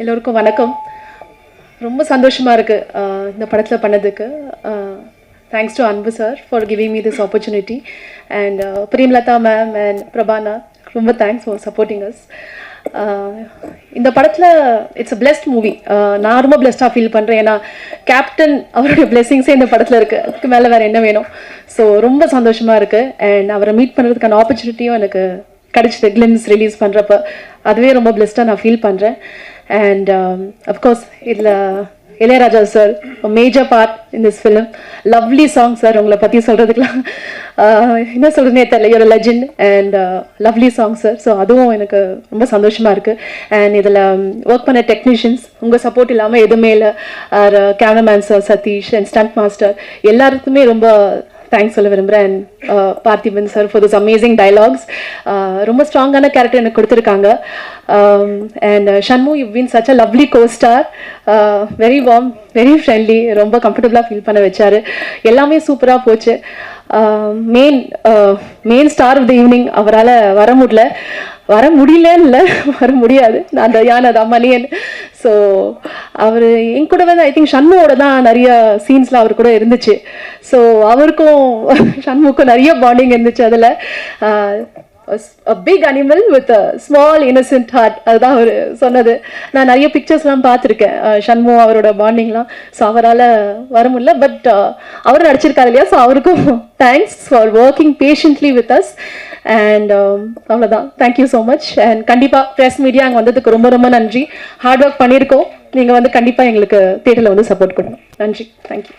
எல்லோருக்கும் வணக்கம். ரொம்ப சந்தோஷமாக இருக்குது இந்த படத்தில் பண்ணதுக்கு. Thanks to Anbu sir for giving me this opportunity and Premalatha ma'am and Prabana ரொம்ப தேங்க்ஸ் ஃபார் சப்போர்ட்டிங் அஸ் இந்த படத்தில் இட்ஸ் அ பிளெஸ்ட் மூவி நான் ரொம்ப பிளெஸ்டாக ஃபீல் பண்ணுறேன் ஏன்னா கேப்டன் அவருடைய பிளெஸிங்ஸே இந்த படத்தில் இருக்குது அதுக்கு மேலே வேறு என்ன வேணும்? ஸோ ரொம்ப சந்தோஷமாக இருக்குது அண்ட் அவரை மீட் பண்ணுறதுக்கான ஆப்பர்ச்சுனிட்டியும் எனக்கு கிடச்சிது. கிளிம்ஸ் ரிலீஸ் பண்ணுறப்ப அதுவே ரொம்ப பிளெஸ்டாக நான் ஃபீல் பண்ணுறேன் அண்ட் அஃப்கோர்ஸ் இதில் Ilaiyaraaja sir major part in this film lovely song sir உங்களை பற்றி சொல்கிறதுக்குலாம் என்ன சொல்கிறதுனே தெரியல. ஒரு legend and lovely song sir so அதுவும் எனக்கு ரொம்ப சந்தோஷமாக இருக்குது அண்ட் இதில் ஒர்க் um, பண்ண டெக்னீஷியன்ஸ் உங்கள் சப்போர்ட் இல்லாமல் எதுவுமே இல்லை. Cameraman sir Sathish and stunt master எல்லாருக்குமே ரொம்ப தேங்க்ஸ் சொல்ல விரும்புகிறேன் Parthiban sir for this amazing dialogues ரொம்ப ஸ்ட்ராங்கான கேரக்டர் எனக்கு கொடுத்துருக்காங்க. And Shanmu you been such a lovely costar very warm very friendly ரொம்ப கம்ஃபர்டபுளாக ஃபீல் பண்ண வச்சாரு. எல்லாமே சூப்பராக போச்சு. Main main star of the evening அவரால் வர முடியல. வர முடியலன்னு இல்லை வர முடியாது. நான் அந்த யான் அது அம்மனியன் ஸோ அவர் என் கூட வந்து ஐ திங்க் ஷண்முவோட தான் நிறைய சீன்ஸ்லாம் அவர் கூட இருந்துச்சு. ஸோ அவருக்கும் ஷண்முக்கும் நிறைய பாண்டிங் இருந்துச்சு அதில். Big animal with a small innocent heart அதுதான் அவர் சொன்னது. நான் நிறைய பிக்சர்ஸ்லாம் பார்த்துருக்கேன். Uh, ஷண்மு அவரோட பாண்டிங்லாம் ஸோ அவரால் வர முடியல. பட் uh, அவர் நடிச்சிருக்காரு இல்லையா? ஸோ அவருக்கும் thanks for working patiently with us and அவ்வளோதான் thank you so much and கண்டிப்பாக ப்ரெஸ் மீடியா அங்கே வந்ததுக்கு ரொம்ப ரொம்ப நன்றி. ஹார்ட் ஒர்க் பண்ணியிருக்கோம். நீங்கள் வந்து கண்டிப்பாக எங்களுக்கு தேட்டரில் வந்து சப்போர்ட் பண்ணணும் நன்றி. தேங்க்யூ